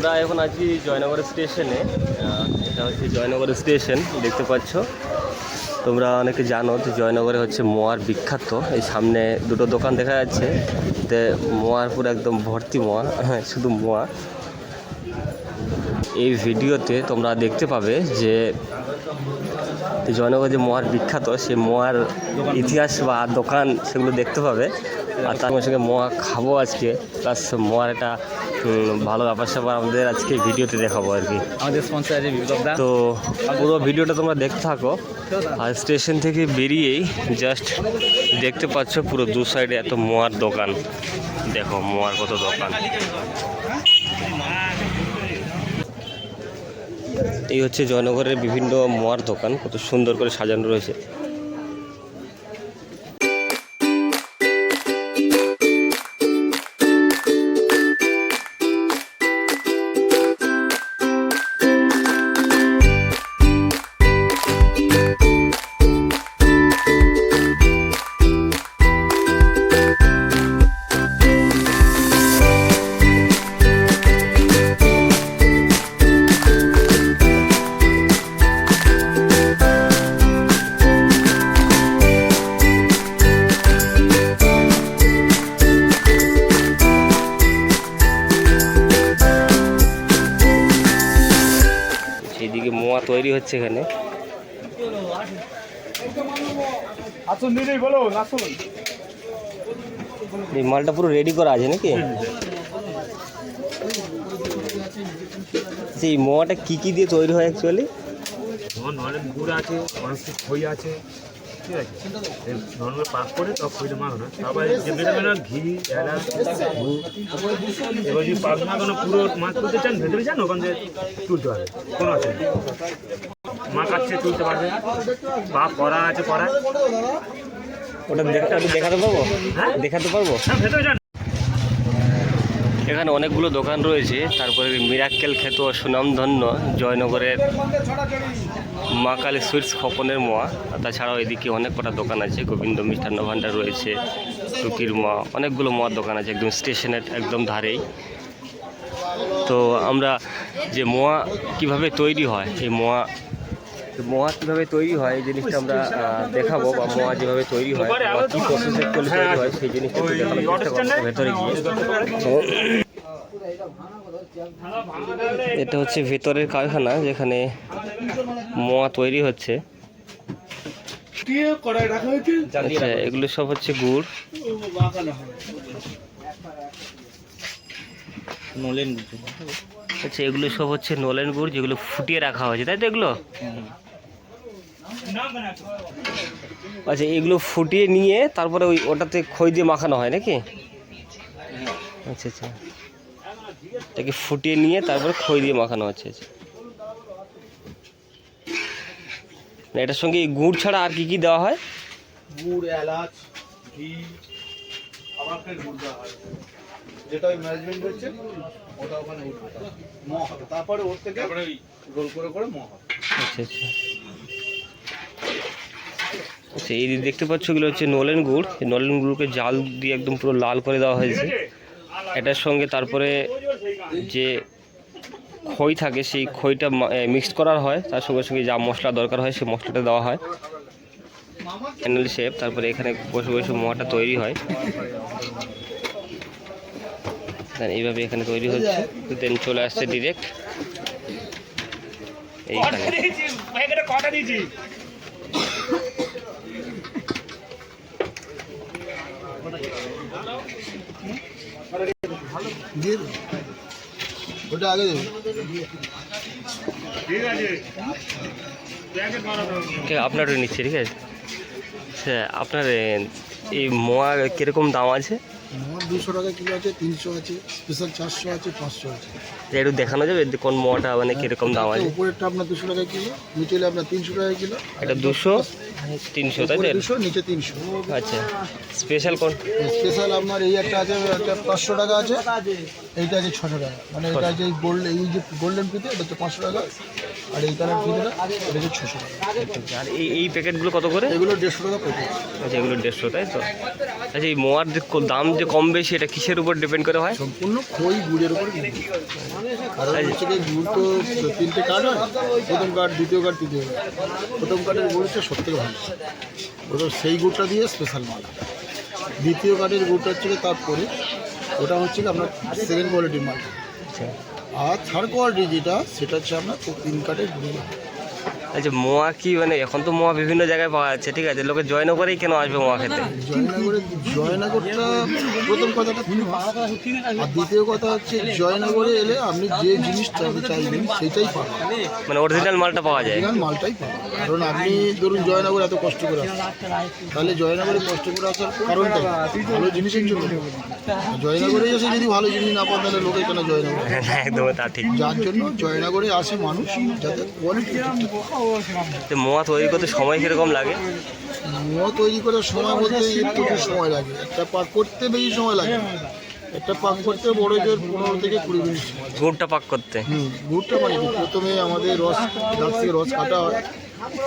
আমরা এখন আছি জয়নগর স্টেশনে। এটা হচ্ছে জয়নগর স্টেশন, দেখতে পাচ্ছ। তোমরা অনেকে জানো যে জয়নগরে হচ্ছে মোয়ার বিখ্যাত। এই সামনে দুটো দোকান দেখা যাচ্ছে। তে মোয়ার পুরো একদম ভর্তি মোয়া। হ্যাঁ শুধু মোয়া। এই ভিডিওতে তোমরা দেখতে পাবে যে জয়নগর যে মোয়ার বিখ্যাত সেই মোয়ার ইতিহাস বা দোকান সেগুলো দেখতে পাবে। আর তার সঙ্গে মোয়া খাব আজকে প্লাস মোয়ার একটা ভালো ব্যাপার স্যাপার আমাদের আজকে ভিডিওতে দেখাবো আর কি। আমাদের স্পন্সর আছে তো পুরো ভিডিওটা তোমরা দেখতে থাকো। আর স্টেশন থেকে বেরিয়েই জাস্ট দেখতে পাচ্ছ পুরো দু সাইডে এত মোয়ার দোকান। দেখো মোয়ার কত দোকান। এই হচ্ছে জয়নগরের বিভিন্ন মোয়ার দোকান কত সুন্দর করে সাজানো রয়েছে। তৈরি হচ্ছে এখানে। এই মালটা পুরো রেডি করা আছে নাকি? সেই মোয়াটা কি কি দিয়ে তৈরি হয় অ্যাকচুয়ালি গুড় আছে অনেক খই আছে। ঠিক আছে। নর্মাল পাক করে সব খইটা মাখো না। তারপরে যে বেটা বেটা ঘি এলাচ এবার যদি পাক মাখানো পুরো মাছ তুলতে চান ভেতরে চান ওখান থেকে তুলতে হবে কোনো অসুবিধা। মাখাচ্ছে তুলতে পারবে। বা আছে ওটা দেখতে দেখাতে পারব? হ্যাঁ? দেখাতে পারব? হ্যাঁ ভেতরে যান। এখানে অনেকগুলো দোকান রয়েছে। তারপরে মিরাক্কেল খ্যাত সুনামধন্য জয়নগরের মা কালী সুইটস খপনের মোয়া। তাছাড়াও এদিকে অনেক কটা দোকান আছে, গোবিন্দ, মিষ্টান্ন ভাণ্ডার রয়েছে টুকির মোয়া, অনেকগুলো মোয়ার দোকান আছে, একদম স্টেশনের একদম ধারেই। তো আমরা যে মোয়া কীভাবে তৈরি হয়, এই মোয়া মোয়া কীভাবে তৈরি হয় এই জিনিসটা আমরা দেখাবো বা মোয়া যেভাবে তৈরি হয় বা কী প্রসেসে তৈরি হয় সেই জিনিসটা একটু দেখানোর চেষ্টা করব ভেতরে গিয়ে। এটা হচ্ছে ভেতরের কারখানা যেখানে মোয়া তৈরি হচ্ছে। আচ্ছা এগুলো সব হচ্ছে গুড়। নলেন আচ্ছা এগুলো সব হচ্ছে নলেন গুড় যেগুলো ফুটিয়ে রাখা হয়েছে তাই তো এগুলো? আচ্ছা এগুলো ফুটিয়ে নিয়ে তারপরে ওই ওটাতে খই দিয়ে মাখানো হয় নাকি? আচ্ছা আচ্ছা। এটাকে ফুটিয়ে নিয়ে তারপরে খই দিয়ে মাখানো হচ্ছে আচ্ছা না, এটার সঙ্গে গুড় ছাড়া আর কি কি দেওয়া হয়? গুড় এলাচ ঘি আবার গুড় দেওয়া হয়। যেটা ওই ম্যানেজমেন্ট করছে ওটা ওখানে উঠবে। ম হবে তারপরে ওর থেকে রোল করে করে ম হবে আচ্ছা আচ্ছা। আচ্ছা এই দেখতে পাচ্ছ এগুলো হচ্ছে নলেন গুড়। নলেন গুড়কে জাল দিয়ে একদম পুরো লাল করে দেওয়া হয়েছে। এটার সঙ্গে তারপরে যে খই থাকে, সেই খইটা মিক্সড করার হয়। তার সঙ্গে সঙ্গে যা মশলা দরকার হয়, সেই মশলাটা দেওয়া হয়। প্যানেল শেপ তারপরে এখানে বসে বসে মোয়াটা তৈরি হয়। Then এইভাবে এখানে তৈরি হচ্ছে। দেন চলে আসছে ডিরেক্ট এইখানে। দিয়ে ওটা আগে ঠিক আছে, আপনারও নিচ্ছে, ঠিক আছে? আচ্ছা আপনার, এই মোয়া কীরকম দাম আছে? মোহর দুশো টাকা কিলো আছে তিনশো আছে স্পেশাল চারশো আছে পাঁচশো আছে। একটু দেখানো যাবে কোন মোয়াটা মানে কীরকম দাম আছে? উপরেরটা আপনার দুশো টাকা কিলো নিচে আপনার তিনশো টাকা কিলো। এটা দুশো? তিনশো তাই দুশো নিচে তিনশো। আচ্ছা স্পেশাল কোন? স্পেশাল আপনার এই একটা আছে একটা পাঁচশো টাকা আছে এইটা আছে ছশো টাকা। মানে এটা যে গোল্ড এই যে গোল্ডেন ফিতে এটা হচ্ছে পাঁচশো টাকা আর এই কালার ফিতেটা এটা হচ্ছে ছশো টাকা। আর এই এই প্যাকেটগুলো কত করে? এগুলো দেড়শো টাকা প্যাকেট আচ্ছা এগুলো দেড়শো তাই তো? আচ্ছা এই মোয়ার দাম যে কম বেশি এটা কিসের উপর ডিপেন্ড করে হয়? সম্পূর্ণ খই গুড়ের উপর। কারণ হচ্ছে কি গুড় তো তিনটে কার্ড হয় প্রথম কার্ড দ্বিতীয় কার্ড তৃতীয় কার্ড। প্রথম কার্ডের গুড়টা সব থেকে ভালো। ওটা সেই গুড়টা দিয়ে স্পেশাল মাল। দ্বিতীয় কার্ডের গুড়টা হচ্ছে তারপরে ওটা হচ্ছে আপনার সেকেন্ড কোয়ালিটির মাল। আর থার্ড কোয়ালিটি যেটা সেটা হচ্ছে আপনার তিন কার্ডের গুড়। আচ্ছা মোয়া কি মানে এখন তো মোয়া বিভিন্ন জায়গায় পাওয়া যাচ্ছে ঠিক আছে? লোকে জয়নগরেই কেন আসবে মোয়া খেতে? জয়নগরে জয়নগরটা প্রথম কথাটা আর দ্বিতীয় কথা হচ্ছে জয়নগরে এলে আপনি যে জিনিসটা চাইবেন সেটাই পাবেন। মানে অরিজিনাল মালটা পাওয়া যায়। অরিজিনাল মালটাই পাবেন। কারণ আপনি ধরুন জয়নগর এত কষ্ট করে আসছেন। তাহলে জয়নগরে কষ্ট করে আসার কারণটা ভালো জিনিসের জন্য। জয়নগরে এসে যদি ভালো জিনিস না পান তাহলে লোকে কেন জয়নগর একদম তা ঠিক। যার জন্য জয়নগরে আসে মানুষ যাতে কোয়ালিটি তো মোয়া তৈরি করতে সময় কীরকম লাগে? মোয়া তৈরি করার সময় বলতে একটু সময় লাগে। একটা পাক করতে বেশি সময় লাগে। একটা পাক করতে বড় জোর পনেরো থেকে কুড়ি মিনিট গুড়টা পাক করতে? হুম গুড়টা মানে প্রথমে আমাদের রস গাছ থেকে রস কাটা হয়।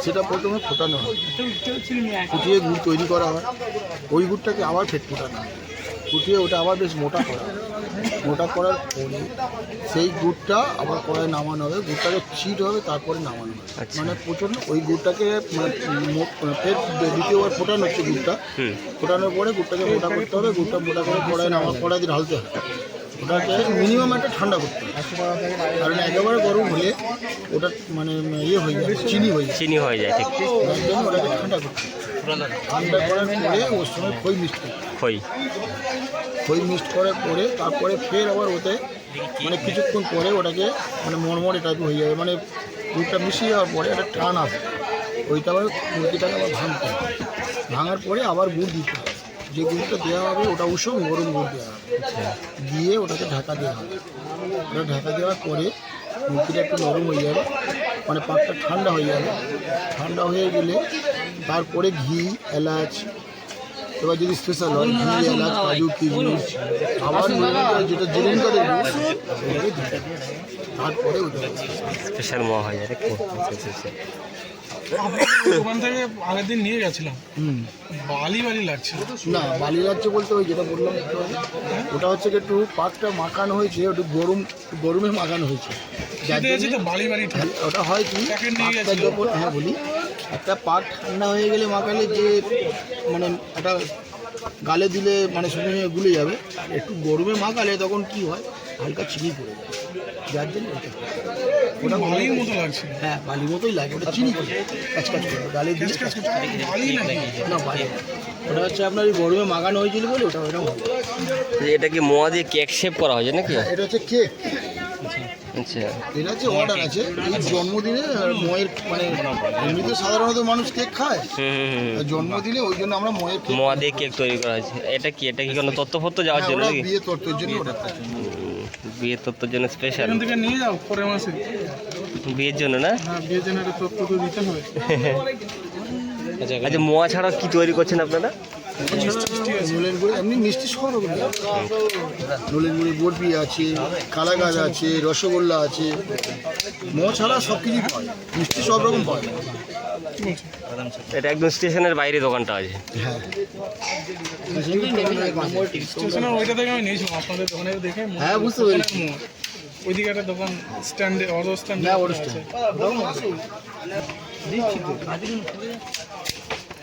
সেটা প্রথমে ফোটানো হয়। ফুটিয়ে গুড় তৈরি করা হয়। ওই গুড়টাকে আবার ফেট ফোটানো হয়। ফুটিয়ে ওটা আবার বেশ মোটা করা হয়। মোটা করার পরে সেই গুড়টা আবার কড়ায় নামানো হবে গুড়টাকে চিট হবে তারপরে নামানো হবে। আচ্ছা। মানে প্রচণ্ড ওই গুড়টাকে মানে মো- ফের দ্বিতীয়বার ফোটানো হচ্ছে গুড়টা। ফোটানোর পরে গুড়টাকে মোটা করতে হবে গুড়টা মোটা করে কড়াই নামা কড়াই দিয়ে ঢালতে হবে। ওটাকে মিনিমাম একটা ঠান্ডা করতে হবে। কারণ একেবারে গরম হলে ওটা মানে ইয়ে হয়ে যাবে চিনি হয়ে যাবে চিনি হয়ে যায় ঠিক। ওটাকে ঠান্ডা করতে হবে। ঠান্ডা করার পরে ওর সময় খই মিক্সড হবে। খই। খই মিক্সড করার পরে তারপরে ফের আবার ওতে মানে কিছুক্ষণ পরে ওটাকে মানে মরমরে টাইপের হয়ে যাবে। মানে দুধটা মিশিয়ে যাওয়ার পরে একটা টান আসবে ওইটা আবার মুরগিটাকে আবার ভাঙতে হবে। ভাঙার পরে আবার গুড় দিতে হবে। যে গুড়টা দেওয়া হবে ওটা উষম গরম গুড় দেওয়া হবে। দিয়ে ওটাকে ঢাকা দেওয়া হবে। ওটা ঢাকা দেওয়ার পরে মুরগিটা একটু নরম হয়ে যাবে। মানে পাকটা ঠান্ডা হয়ে যাবে। ঠান্ডা হয়ে গেলে তারপরে ঘি এলাচ এবার যদি স্পেশাল হয় ঘি এলাচ কাজু কিশমিশ আবার যেটা ওটাকে দিতে তারপরে স্পেশাল মোয়া হয়ে নাকি আচ্ছা, আচ্ছা, আচ্ছা। থেকে আগের দিন নিয়ে গেছিলাম। হুম। বালি বালি লাগছিল না বালি রাজ্য বলতে ওই যেটা বললাম ওটা হচ্ছে কি একটু পাকটা মাখানো হয়েছে একটু গরম গরমে মাখানো হয়েছে। বালি বালি ওটা হয় কি। যখন হ্যাঁ বলি। একটা পাট ঠান্ডা হয়ে গেলে মাখালে যে মানে একটা গালে দিলে মানে সঙ্গে সঙ্গে গুলে যাবে। আর একটু গরমে মাখালে তখন কি হয়? হালকা চিনি পড়ে যায়। যার জন্য ওটা বালির মতো লাগছিল হ্যাঁ বালির মতোই লাগে। ওটা চিনি করে। কাজ কাজ করে। গালে নাকি না বালি ওটা হচ্ছে আপনার ওই গরমে মাখানো হয়েছিল বলে ওটা হয়। যে এটা কি মোয়া দিয়ে কেক শেপ করা হয়েছে নাকি এটা হচ্ছে কেক আচ্ছা। এটা হচ্ছে অর্ডার আছে এই জন্মদিনে ময়ের মানে এমনিতে সাধারণত মানুষ কেক খায়। জন্মদিনে ওই জন্য আমরা ময়ের মোয়া দিয়ে কেক তৈরি করা হয়েছে। এটা কি এটা কি কোনো তত্ত্ব ফত্ত্ব যাওয়ার হ্যাঁ, জন্য নাকি? বিয়ে তত্ত্বের জন্য ওটা বিয়ের তত্ত্বের জন্য স্পেশাল থেকে নিয়ে যাও পরের মাসে। বিয়ের জন্য না? হ্যাঁ বিয়ের জন্য একটা তথ্য তো দিতে হবে। আচ্ছা মোয়া ছাড়া কি তৈরি করছেন আপনারা? নলেন গুড়ে এমনি মিষ্টি সব নলেন গুড়ে বরফি আছে কালা গাছ আছে রসগোল্লা আছে ম ছাড়া সব কিছুই পাওয়া মিষ্টি সব রকম পাওয়া যায়। এটা একদম স্টেশনের বাইরে দোকানটা আছে। হ্যাঁ। হ্যাঁ, বুঝতে পেরেছি। ওইদিকে একটা দোকান স্ট্যান্ডে অটো স্ট্যান্ডে অটো stand।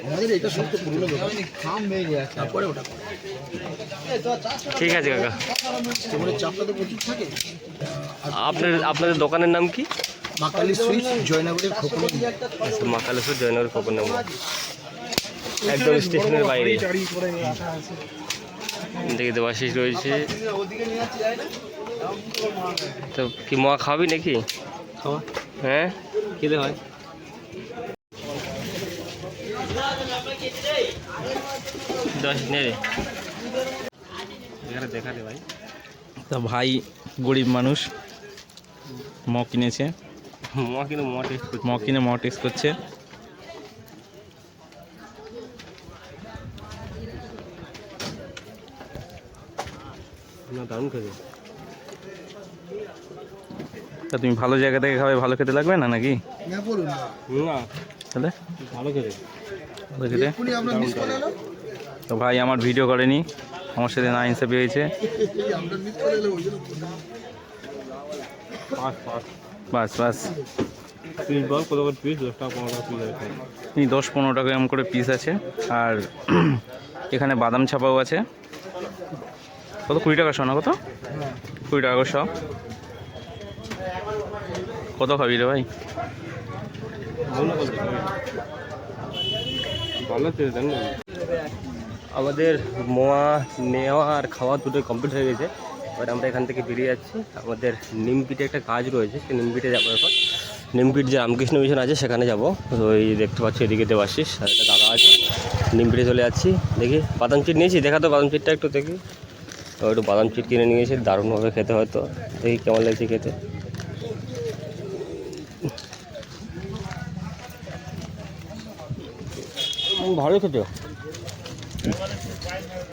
আমাদের এটা সবচেয়ে পুরনো খাম হয়ে গেছে তারপরে ওটা ঠিক আছে কাকা। তোমাদের চাপটা তো প্রচুর থাকে। আপনার আপনাদের দোকানের নাম কি? মাকালি সুইচ জয়নগরের খোকন। আচ্ছা মাকালেশ্বর জয়নগর খোকন নাম। একদম স্টেশনের বাইরে। দেখে দেবাশিস রয়েছে। তো কি মোয়া খাবি নাকি? খাওয়া। হ্যাঁ? খেতে হয়। দশ নে রে এখানে দেখা দে ভাই। তা ভাই গরিব মানুষ ম কিনেছে। টেস্ট করছি। ম কিনে ম টেস্ট করছে। না দারুণ খেতে। তা তুমি ভালো জায়গা থেকে খাবে ভালো খেতে লাগবে না নাকি? না বলুন। না না তাহলে? ভালো খেতে। ভালো খেতে এক্ষুনি আপনার মিস করে এলো তো ভাই আমার ভিডিও করেনি। আমার সাথে না ইনসাফি হয়েছে। বাস বাস। পিস বল কত করে পিস? দশ টাকা পনেরো টাকা পিস দশ পনেরো টাকা এরকম করে পিস আছে। আর এখানে বাদাম ছাপাও আছে। কত? কুড়ি টাকা শোনা কত? কুড়ি টাকা করে সব কত খাবি রে ভাই? ভালো আমাদের মোয়া, নেওয়া আর খাওয়া দুটোই কমপ্লিট হয়ে গেছে। এবার আমরা এখান থেকে বেরিয়ে যাচ্ছি। আমাদের নিমপিটে একটা কাজ রয়েছে, সেই নিমপিটে যাব এখন। নিমপিট যে রামকৃষ্ণ মিশন আছে, সেখানে যাব। তো ওই দেখতে পাচ্ছি, এদিকে দেবাশিস আর একটা দাদা আছে। নিমপিটে চলে যাচ্ছি। দেখি, বাদাম চিট নিয়েছি? দেখা তো বাদাম চিটটা একটু দেখি। একটু বাদাম চিট কিনে নিয়েছি, দারুণভাবে খেতে হয়তো দেখি কেমন লাগছে খেতে। ভালো খেতে। Thank you.